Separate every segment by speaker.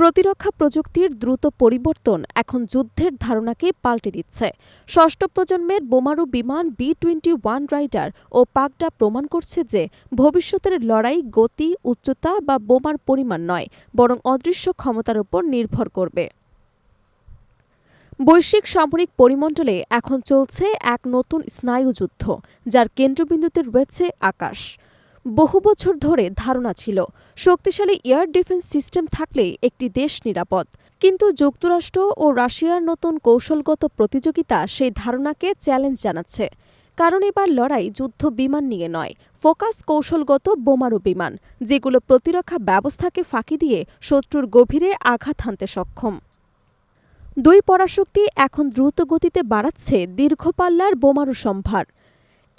Speaker 1: প্রতিরক্ষা প্রযুক্তির দ্রুত পরিবর্তন এখন যুদ্ধের ধারণাকে পাল্টে দিচ্ছে। ষষ্ঠ প্রজন্মের বোমারু বিমান বি টোয়েন্টি ওয়ান রাইডার ও পাকডা প্রমাণ করছে যে ভবিষ্যতের লড়াই গতি, উচ্চতা বা বোমার পরিমাণ নয়, বরং অদৃশ্য ক্ষমতার উপর নির্ভর করবে। বৈশ্বিক সামরিক পরিমণ্ডলে এখন চলছে এক নতুন স্নায়ুযুদ্ধ, যার কেন্দ্রবিন্দুতে রয়েছে আকাশ। বহু বছর ধরে ধারণা ছিল, শক্তিশালী এয়ার ডিফেন্স সিস্টেম থাকলে একটি দেশ নিরাপদ। কিন্তু যুক্তরাষ্ট্র ও রাশিয়ার নতুন কৌশলগত প্রতিযোগিতা সেই ধারণাকে চ্যালেঞ্জ জানাচ্ছে। কারণ এবার লড়াই যুদ্ধ বিমান নিয়ে নয়, ফোকাস কৌশলগত বোমারু বিমান, যেগুলো প্রতিরক্ষা ব্যবস্থাকে ফাঁকি দিয়ে শত্রুর গভীরে আঘাত হানতে সক্ষম। দুই পরাশক্তি এখন দ্রুত গতিতে বাড়াচ্ছে দীর্ঘপাল্লার বোমারু সম্ভার।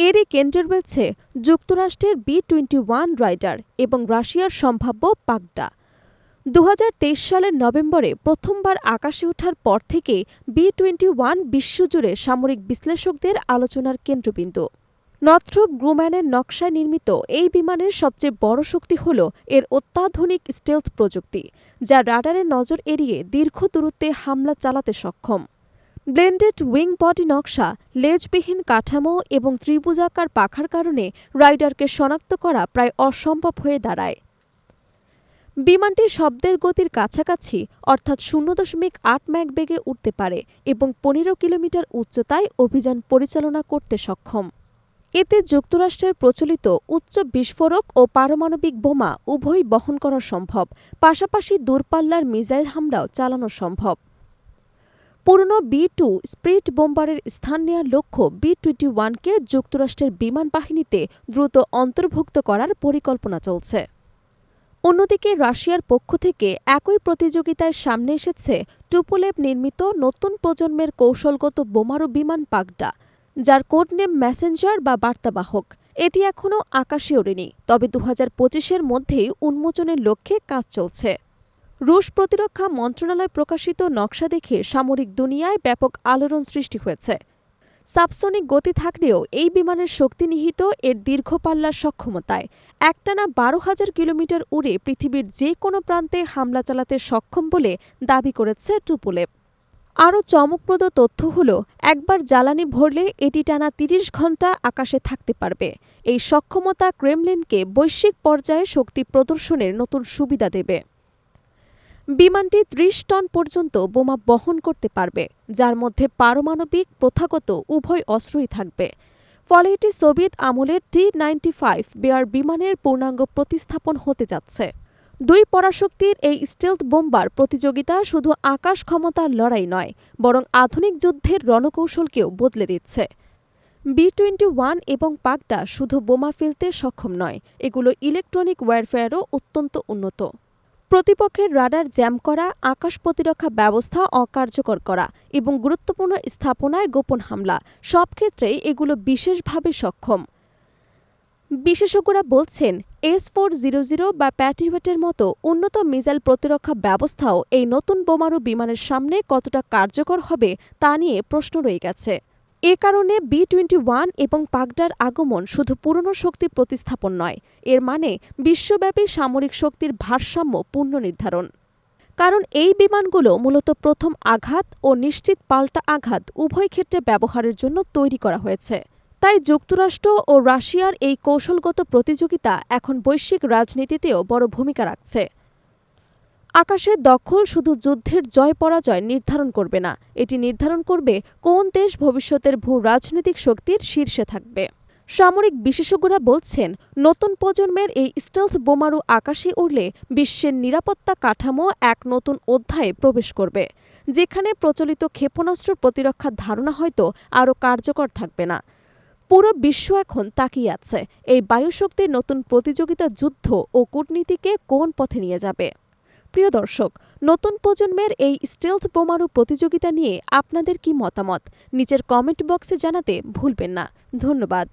Speaker 1: এরই কেন্দ্রে রয়েছে যুক্তরাষ্ট্রের বি টোয়েন্টি ওয়ান রাইডার এবং রাশিয়ার সম্ভাব্য পাগডা। দু হাজার তেইশ সালের নভেম্বরে প্রথমবার আকাশে ওঠার পর থেকে বি টোয়েন্টি ওয়ান বিশ্বজুড়ে সামরিক বিশ্লেষকদের আলোচনার কেন্দ্রবিন্দু। নথ্রপ গ্রুম্যানের নকশায় নির্মিত এই বিমানের সবচেয়ে বড় শক্তি হল এর অত্যাধুনিক স্টেলথ প্রযুক্তি, যা রাডারের নজর এড়িয়ে দীর্ঘ দূরত্বে হামলা চালাতে সক্ষম। ব্লেন্ডেড উইং বডি নকশা, লেজবিহীন কাঠামো এবং ত্রিভুজাকার পাখার কারণে রাইডারকে শনাক্ত করা প্রায় অসম্ভব হয়ে দাঁড়ায়। বিমানটি শব্দের গতির কাছাকাছি, অর্থাৎ শূন্য দশমিক আট ম্যাক বেগে উঠতে পারে এবং পনেরো কিলোমিটার উচ্চতায় অভিযান পরিচালনা করতে সক্ষম। এতে যুক্তরাষ্ট্রের প্রচলিত উচ্চ বিস্ফোরক ও পারমাণবিক বোমা উভয় বহন করা সম্ভব। পাশাপাশি দূরপাল্লার মিসাইল হামলাও চালানো সম্ভব। পুরনো বি টু স্প্রিট বোম্বারের স্থান নেওয়ার লক্ষ্য বি টোয়েন্টি ওয়ানকে যুক্তরাষ্ট্রের বিমান বাহিনীতে দ্রুত অন্তর্ভুক্ত করার পরিকল্পনা চলছে। অন্যদিকে রাশিয়ার পক্ষ থেকে একই প্রতিযোগিতায় সামনে এসেছে টুপোলেভ নির্মিত নতুন প্রজন্মের কৌশলগত বোমারু বিমান পাগডা, যার কোড নেম ম্যাসেঞ্জার বা বার্তাবাহক। এটি এখনও আকাশে ওড়েনি, তবে দু হাজার পঁচিশের মধ্যেই উন্মোচনের লক্ষ্যে কাজ চলছে। রুশ প্রতিরক্ষা মন্ত্রণালয় প্রকাশিত নকশা দেখে সামরিক দুনিয়ায় ব্যাপক আলোড়ন সৃষ্টি হয়েছে। সাবসনিক গতি থাকলেও এই বিমানের শক্তি নিহিত এর দীর্ঘপাল্লার সক্ষমতায় একটানা বারো হাজার কিলোমিটার উড়ে পৃথিবীর যে কোনো প্রান্তে হামলা চালাতে সক্ষম বলে দাবি করেছে টুপুলেপ আরও চমকপ্রদ তথ্য হল, একবার জ্বালানি ভরলে এটি টানা তিরিশ ঘণ্টা আকাশে থাকতে পারবে। এই সক্ষমতা ক্রেমলিনকে বৈশ্বিক পর্যায়ে শক্তি প্রদর্শনের নতুন সুবিধা দেবে। বিমানটি ত্রিশ টন পর্যন্ত বোমা বহন করতে পারবে, যার মধ্যে পারমাণবিক প্রথাগত উভয় অস্ত্রই থাকবে। ফলে এটি সোভিয়েত আমলের টি নাইনটি ফাইভ বেয়ার বিমানের পূর্ণাঙ্গ প্রতিস্থাপন হতে যাচ্ছে। দুই পরাশক্তির এই স্টেলথ বোম্বার প্রতিযোগিতা শুধু আকাশ ক্ষমতার লড়াই নয়, বরং আধুনিক যুদ্ধের রণকৌশলকেও বদলে দিচ্ছে। বি টোয়েন্টি ওয়ান এবং পাকটা শুধু বোমা ফেলতে সক্ষম নয়, এগুলো ইলেকট্রনিক ওয়ারফেয়ারও অত্যন্ত উন্নত। প্রতিপক্ষের রাডার জ্যাম করা, আকাশ প্রতিরক্ষা ব্যবস্থা অকার্যকর করা এবং গুরুত্বপূর্ণ স্থাপনায় গোপন হামলা, সব ক্ষেত্রেই এগুলো বিশেষভাবে সক্ষম। বিশেষজ্ঞরা বলছেন, এস ফোর জিরো জিরো বা প্যাটিওয়েটের মতো উন্নত মিসাইল প্রতিরক্ষা ব্যবস্থাও এই নতুন বোমারু বিমানের সামনে কতটা কার্যকর হবে তা নিয়ে প্রশ্ন রয়ে গেছে। এ কারণে বি টোয়েন্টি ওয়ান এবং পাগডার আগমন শুধু পুরনো শক্তি প্রতিস্থাপন নয়, এর মানে বিশ্বব্যাপী সামরিক শক্তির ভারসাম্য পুনর্নির্ধারণ। কারণ এই বিমানগুলো মূলত প্রথম আঘাত ও নিশ্চিত পাল্টা আঘাত উভয় ক্ষেত্রে ব্যবহারের জন্য তৈরি করা হয়েছে। তাই যুক্তরাষ্ট্র ও রাশিয়ার এই কৌশলগত প্রতিযোগিতা এখন বৈশ্বিক রাজনীতিতেও বড় ভূমিকা রাখছে। আকাশের দখল শুধু যুদ্ধের জয় পরাজয় নির্ধারণ করবে না, এটি নির্ধারণ করবে কোন দেশ ভবিষ্যতের ভূ রাজনৈতিক শক্তির শীর্ষে থাকবে। সামরিক বিশেষজ্ঞরা বলছেন, নতুন প্রজন্মের এই স্টেলথ বোমারু আকাশে উড়লে বিশ্বের নিরাপত্তা কাঠামো এক নতুন অধ্যায়ে প্রবেশ করবে, যেখানে প্রচলিত ক্ষেপণাস্ত্র প্রতিরক্ষার ধারণা হয়তো আরও কার্যকর থাকবে না। পুরো বিশ্ব এখন তাকিয়ে আছে, এই বায়ুশক্তির নতুন প্রতিযোগিতা যুদ্ধ ও কূটনীতিকে কোন পথে নিয়ে যাবে। প্রিয় দর্শক, নতুন প্রজন্মের এই স্টেলথ বোমারু প্রতিযোগিতা নিয়ে আপনাদের কি মতামত? নিচের কমেন্ট বক্সে জানাতে ভুলবেন না। ধন্যবাদ।